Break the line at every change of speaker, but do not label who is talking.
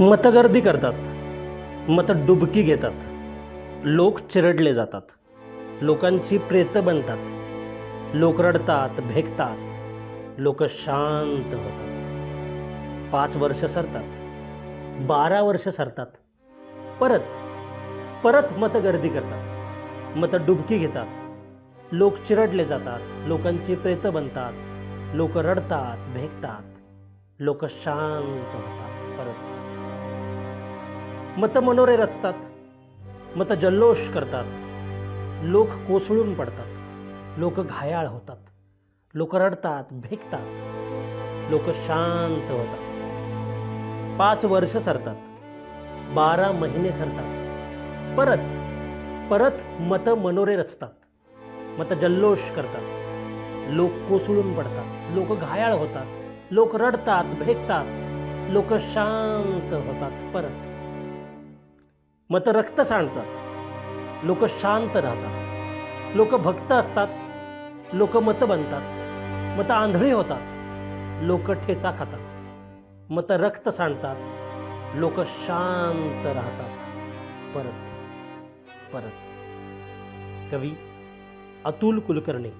मतगर्दी करतात. मतडुबकी घेतात. लोक चिरडले जातात. लोकांची प्रेतं बनतात. लोक रडतात भेकतात लोक शांत होतात. पाच वर्ष सरतात. बारा वर्ष सरतात. परत परत मतगर्दी करतात. मतडुबकी घेतात. लोक चिरडले जातात. लोकांची प्रेतं बनतात. लोक रडतात भेकतात लोक शांत होतात. परत. मत मनोरे रचतात मत जल्लोष करतात. लोक कोसळून पडतात लोक घायाळ होतात लोक रडतात भेकतात लोक शांत होतात. पाच वर्ष सरतात बारा महिने सरतात. परत परत मत मनोरे रचतात मत जल्लोष करतात. लोक कोसळून पडतात लोक घायाळ होतात लोक रडतात भेटतात लोक शांत होतात. परत मत रक्त सांडतात. लोक शांत राहतात. लोक भक्त असतात. लोक मत बनतात. मत आंधळी होतात. लोक ठेचा खातात. मत रक्त सांडतात. लोक शांत राहतात. परत परत. कवी अतुल कुलकर्णी.